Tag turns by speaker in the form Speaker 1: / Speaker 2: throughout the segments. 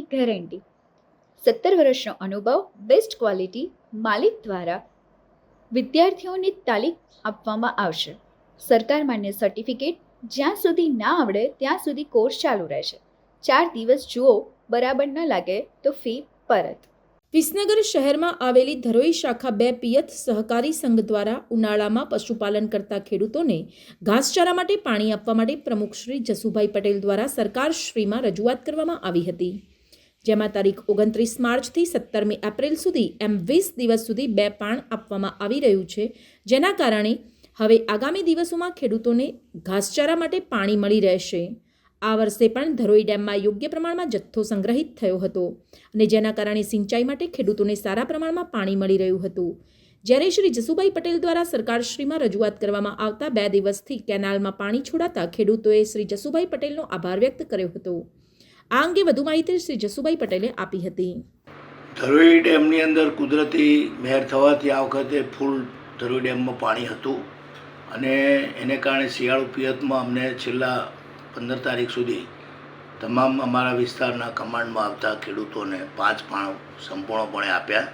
Speaker 1: Guarantee સત્તર વર્ષનો અનુભવ બેસ્ટ ક્વોલિટી માલિક દ્વારા વિદ્યાર્થીઓની તાલીમ આપવામાં આવશે. સરકાર માન્ય સર્ટિફિકેટ જ્યાં સુધી ના આવડે, ત્યાં સુધી કોર્સ ચાલુ રહેશે. ચાર દિવસ જુઓ, બરાબર ન લાગે તો ફી પરત.
Speaker 2: વિસનગર શહેરમાં આવેલી ધરોઈ શાખા બે પિયત સહકારી સંઘ દ્વારા ઉનાળામાં પશુપાલન કરતા ખેડૂતોને ઘાસચારા માટે પાણી આપવા માટે પ્રમુખ શ્રી જસુભાઈ પટેલ દ્વારા સરકારશ્રીમાં રજૂઆત કરવામાં આવી હતી. જેમાં તારીખ ઓગણત્રીસ માર્ચથી સત્તરમી એપ્રિલ સુધી એમ વીસ દિવસ સુધી બે પાણ આપવામાં આવી રહ્યું છે, જેના કારણે હવે આગામી દિવસોમાં ખેડૂતોને ઘાસચારા માટે પાણી મળી રહેશે. આ વર્ષે પણ ધરોઈ ડેમમાં યોગ્ય પ્રમાણમાં જથ્થો સંગ્રહિત થયો હતો અને જેના કારણે સિંચાઈ માટે ખેડૂતોને સારા પ્રમાણમાં પાણી મળી રહ્યું હતું. જ્યારે શ્રી જસુભાઈ પટેલ દ્વારા સરકારશ્રીમાં રજૂઆત કરવામાં આવતા બે દિવસથી કેનાલમાં પાણી છોડાતા ખેડૂતોએ શ્રી જસુભાઈ પટેલનો આભાર વ્યક્ત કર્યો હતો. આ અંગે વધુ માહિતી શ્રી જસુભાઈ પટેલે આપી હતી.
Speaker 3: ધરોઈ ડેમની અંદર કુદરતી મહેર થવાથી આ વખતે ફૂલ ધરોઈ ડેમમાં પાણી હતું અને એને કારણે શિયાળુ પિયતમાં અમને છેલ્લા પંદર તારીખ સુધી તમામ અમારા વિસ્તારના કમાન્ડમાં આવતા ખેડૂતોને પાંચ પાણ સંપૂર્ણપણે આપ્યા.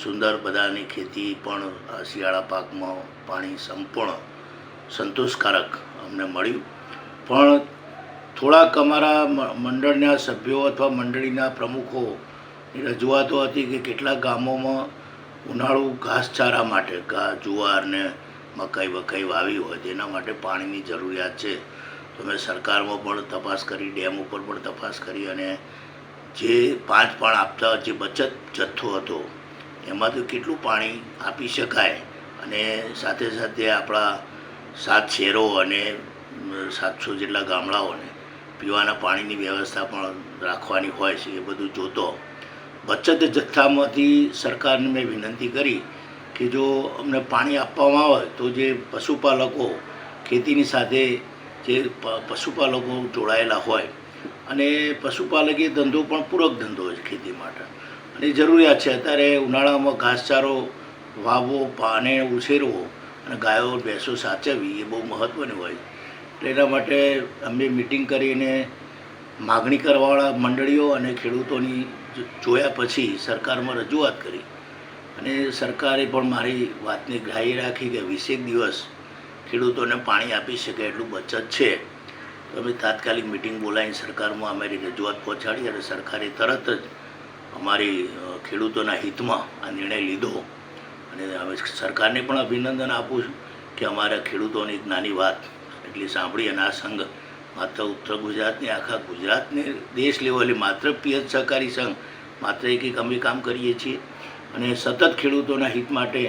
Speaker 3: સુંદર બધાની ખેતી પણ શિયાળા પાકમાં પાણી સંપૂર્ણ સંતોષકારક અમને મળ્યું. પણ થોડાક અમારા મંડળના સભ્યો અથવા મંડળીના પ્રમુખો રજૂઆતો હતી કે કેટલાક ગામોમાં ઉનાળુ ઘાસચારા માટે ઘા, જુવાર મકાઈ વકાઈ વાવી હોય તેના માટે પાણીની જરૂરિયાત છે. તો મેં સરકારમાં પણ તપાસ કરી, ડેમ ઉપર પણ તપાસ કરી અને જે પાંચ પાણ આપતા, જે બચત જથ્થો હતો, એમાંથી કેટલું પાણી આપી શકાય અને સાથે સાથે આપણા સાત શહેરો અને સાતસો જેટલા ગામડાઓને પીવાના પાણીની વ્યવસ્થા પણ રાખવાની હોય છે, એ બધું જોતો. બચત જથ્થામાંથી સરકારને મેં વિનંતી કરી કે જો અમને પાણી આપવામાં આવે તો જે પશુપાલકો ખેતીની સાથે જે પશુપાલકો જોડાયેલા હોય અને પશુપાલકીય ધંધો પણ પૂરક ધંધો છે ખેતી માટે. અને જરૂરિયાત છે. અત્યારે ઉનાળામાં ઘાસચારો વાવવો પાને ઉછેરવો અને ગાયો, ભેંસો સાચવવી એ બહુ મહત્ત્વની હોય એટલે એના માટે અમે મિટિંગ કરીને માગણી કરવાવાળા મંડળીઓ અને ખેડૂતોની જોયા પછી સરકારમાં રજૂઆત કરી. અને સરકારે પણ મારી વાતને ગ્રાહ્ય રાખી કે વીસેક દિવસ ખેડૂતોને પાણી આપી શકે એટલું બચત છે. તો અમે તાત્કાલિક મિટિંગ બોલાવીને સરકારમાં અમારી રજૂઆત પહોંચાડી અને સરકારે તરત જ અમારી ખેડૂતોના હિતમાં આ નિર્ણય લીધો. અને હવે સરકારને પણ અભિનંદન આપું છું કે અમારા ખેડૂતોની નાની વાત એટલી સાંભળી અને આ સંઘ માત્ર ઉત્તર ગુજરાતની આખા ગુજરાતને દેશ લેવલે માત્ર પિયત સહકારી સંઘ, માત્ર એક એક અમે કામ કરીએ છીએ. અને સતત ખેડૂતોના હિત માટે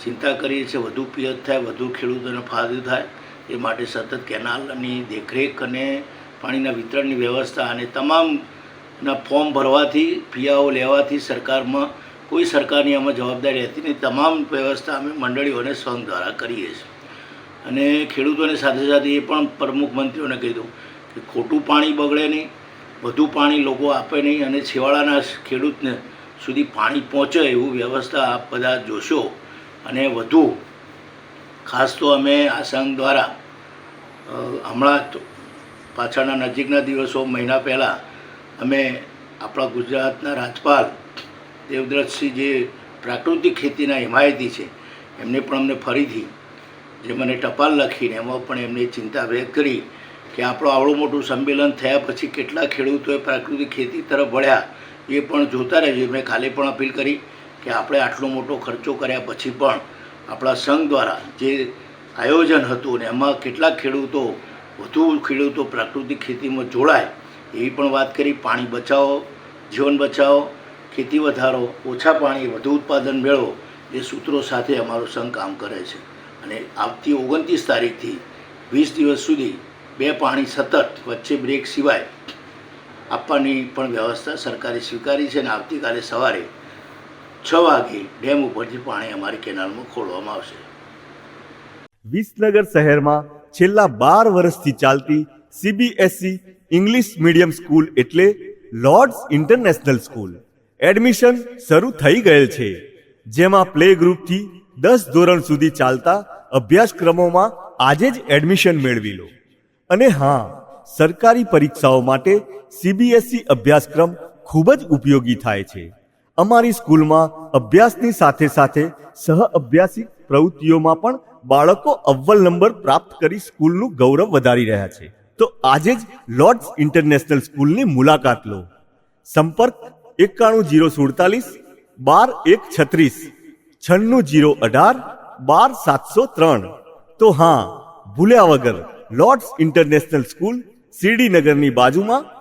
Speaker 3: ચિંતા કરીએ છીએ, વધુ પિયત થાય, વધુ ખેડૂતોને ફાયદો થાય, એ માટે સતત કેનાલની દેખરેખ અને પાણીના વિતરણની વ્યવસ્થા અને તમામના ફોર્મ ભરવાથી ફિયાઓ લેવાથી સરકારમાં, કોઈ સરકારની આમાં જવાબદારી હતી નહીં. તમામ વ્યવસ્થા અમે મંડળીઓને સંઘ દ્વારા કરીએ છીએ. અને ખેડૂતોની સાથે સાથે એ પણ પ્રમુખ મંત્રીઓને કીધું કે ખોટું પાણી બગડે નહીં, વધુ પાણી લોકો આપે નહીં અને છેવાડાના ખેડૂતને સુધી પાણી પહોંચે એવું વ્યવસ્થા આપ બધા જોશો અને વધુ. ખાસ તો અમે આ સંઘ દ્વારા હમણાં પાછળના નજીકના દિવસો, મહિના પહેલાં, અમે આપણા ગુજરાતના રાજપાલ દેવદ્રથસિંહ જે પ્રાકૃતિક ખેતીના હિમાયતી છે. એમને પણ અમને ફરીથી, જે મને ટપાલ લખીને, એમાં પણ એમને ચિંતા વ્યક્ત કરી કે આપણું આવડું મોટું સંમેલન થયા પછી કેટલા ખેડૂતોએ પ્રાકૃતિક ખેતી તરફ વળ્યા, એ પણ જોતા રહેજો. મેં કાલે પણ અપીલ કરી કે આપણે આટલો મોટો ખર્ચો કર્યા પછી પણ આપણા સંઘ દ્વારા જે આયોજન હતું ને એમાં કેટલાક ખેડૂતો, વધુ ખેડૂતો પ્રાકૃતિક ખેતીમાં જોડાય, એવી પણ વાત કરી. પાણી બચાવો, જીવન બચાવો, ખેતી વધારો, ઓછા પાણી, વધુ ઉત્પાદન મેળવો, એ સૂત્રો સાથે અમારો સંઘ કામ કરે છે. અને આવતી ઓગણત્રીસ તારીખથી વીસ દિવસ સુધી બે પાણી સતત વચ્ચે બ્રેક સિવાય આપવાની પણ વ્યવસ્થા સરકારે સ્વીકારી છે અને આવતીકાલે સવારે છ વાગે ડેમ ઉપરથી પાણી અમારી કેનાલમાં ખોલવામાં આવશે.
Speaker 4: વિસનગર શહેરમાં છેલ્લા બાર વર્ષથી ચાલતી સીબીએસઈ ઇંગ્લિશ મીડિયમ સ્કૂલ એટલે લોર્ડ્સ ઇન્ટરનેશનલ સ્કૂલ એડમિશન શરૂ થઈ ગયેલ છે. જેમાં પ્લે ગ્રુપથી દસ ધોરણ સુધી ચાલતા અભ્યાસક્રમોમાં આજે જ એડમિશન મેળવી લો. અને હા, સરકારી પરીક્ષાઓ માટે સીબીએસઈ અભ્યાસક્રમ ખૂબ જ ઉપયોગી થાય છે. અમારી સ્કૂલમાં અભ્યાસની સાથે સાથે સહ અભ્યાસિક પ્રવૃત્તિઓમાં પણ બાળકો અવ્વલ નંબર પ્રાપ્ત કરી સ્કૂલનું ગૌરવ વધારી રહ્યા છે. તો આજે જ લોર્ડ્સ ઇન્ટરનેશનલ સ્કૂલની મુલાકાત લો. સંપર્ક એકાણું જીરો સુડતાલીસ, બાર એક છત્રીસ છન્નું જીરો અઢાર, બાર સાતસો ત્રણ. તો હા, ભૂલ્યા વગર લોર્ડ્સ ઇન્ટરનેશનલ સ્કૂલ શિરડીનગરની બાજુમાં